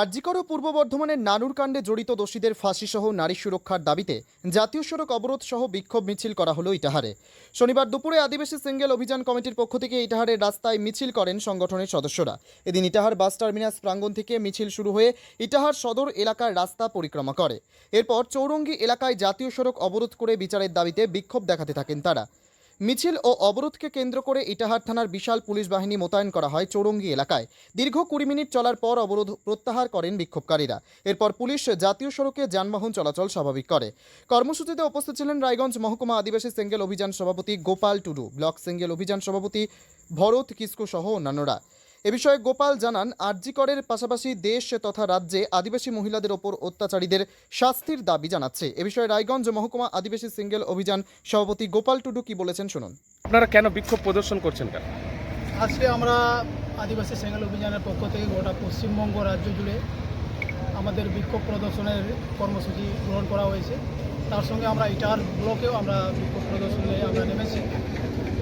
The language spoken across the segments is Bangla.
আরজিকর ও পূর্ব বর্ধমানের নানুর কাণ্ডে জড়িত দোষীদের ফাঁসিসহ নারী সুরক্ষার দাবিতে জাতীয় সড়ক অবরোধ সহ বিক্ষোভ মিছিল করা হলো ইটাহারে। শনিবার দুপুরে আদিবাসী সিঙ্গেল অভিযান কমিটির পক্ষ থেকে ইটাহারের রাস্তায় মিছিল করেন সংগঠনের সদস্যরা। এদিন ইটাহার বাস টার্মিনাস প্রাঙ্গণ থেকে মিছিল শুরু হয়ে ইটাহার সদর এলাকার রাস্তা পরিক্রমা করে। এরপর চৌরঙ্গি এলাকায় জাতীয় সড়ক অবরোধ করে বিচারের দাবিতে বিক্ষোভ দেখাতে থাকেন তারা। মিছিল ও অবরোধকে কেন্দ্র করে ইটাহার থানার বিশাল পুলিশ বাহিনী মোতায়েন করা হয় চৌরঙ্গি এলাকায়। দীর্ঘ কুড়ি মিনিট চলার পর অবরোধ প্রত্যাহার করেন বিক্ষোভকারীরা। এরপর পুলিশ জাতীয় সড়কে যানবাহন চলাচল স্বাভাবিক করে। কর্মসূচিতে উপস্থিত ছিলেন রায়গঞ্জ মহকুমা আদিবাসী সেঙ্গেল অভিযান সভাপতি গোপাল টুডু, ব্লক সেঙ্গেল অভিযান সভাপতি ভরত কিস্কু সহ অন্যান্যরা। এ বিষয়ে গোপাল জানান আরজিকরের পাশাপাশি দেশ তথা রাজ্যে আদিবাসী মহিলাদের ওপর অত্যাচারীদের শাস্তির দাবি জানাচ্ছে। এ বিষয়ে রায়গঞ্জ মহকুমা আদিবাসী সিঙ্গেল অভিযান সভাপতি গোপাল টুডু কি বলেছেন শুনুন। আপনারা কেন বিক্ষোভ প্রদর্শন করছেন কেন? আজকে আমরা আদিবাসী সিঙ্গেল অভিযানের পক্ষ থেকে গোটা পশ্চিমবঙ্গ রাজ্য জুড়ে আমাদের বিক্ষোভ প্রদর্শনের কর্মসূচি গ্রহণ করা হয়েছে। তার সঙ্গে আমরা ইটার ব্লকেও আমরা বিক্ষোভ প্রদর্শনে আমরা নেমেছি।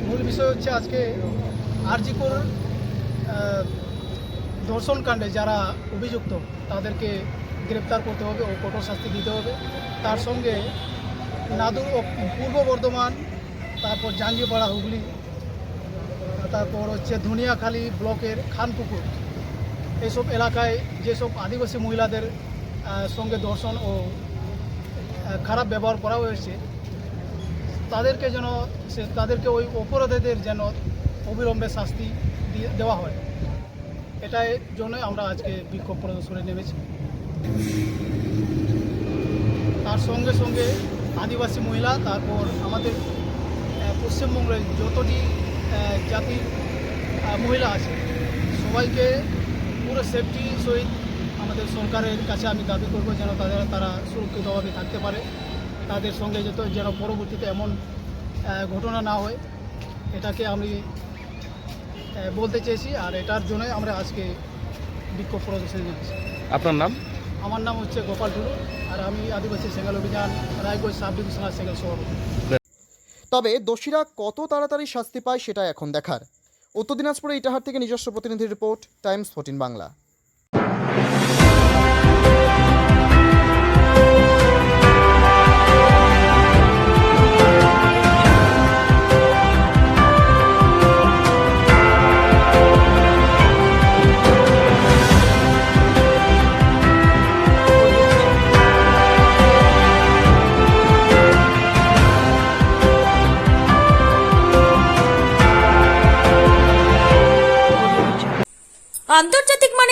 মূল বিষয় হচ্ছে আজকে আরজিকর ধর্ষণকাণ্ডে যারা অভিযুক্ত, তাদেরকে গ্রেপ্তার করতে হবে ও কঠোর শাস্তি দিতে হবে। তার সঙ্গে নাদুর ও পূর্ব বর্ধমান, তারপর জাঙ্গিপাড়া হুগলি, তারপর হচ্ছে ধুনিয়াখালী ব্লকের খানপুকুর। এসব এলাকায় যেসব আদিবাসী মহিলাদের সঙ্গে দর্শন ও খারাপ ব্যবহার করা হয়েছে, তাদেরকে যেন সে, তাদেরকে ওই অপরাধীদের যেন অবিলম্বে শাস্তি দেওয়া হয়। এটাই জন্যই আমরা আজকে বিক্ষোভ প্রদর্শনে নেমেছি। তার সঙ্গে সঙ্গে আদিবাসী মহিলা, তারপর আমাদের পশ্চিমবঙ্গের যতটি জাতির মহিলা আছে, সবাইকে পুরো সেফটি সহিত আমাদের সরকারের কাছে আমি দাবি করব যেন তাদের, তারা সুরক্ষিতভাবে থাকতে পারে। তাদের সঙ্গে যত, যেন পরবর্তীতে এমন ঘটনা না হয়, এটাকে আমি বলতে চেয়েছি আর এটার জন্যই আমরা আজকে বিক্ষোভ প্রদর্শনে যাচ্ছি আপনার নাম? আমার নাম হচ্ছে গোপাল টুলু আর আমি আদিবাসী সেঙ্গেল অভিযান রায়গঞ্জ সাব ডিভিশনাল সেঙ্গাল সভাপতি। তবে দোষীরা কত তাড়াতাড়ি শাস্তি পায় সেটা এখন দেখার। উত্তর দিনাজপুরে ইটাহার থেকে নিজস্ব প্রতিনিধি রিপোর্ট টাইমস ফোর্টিন বাংলা।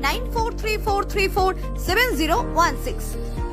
9434347016.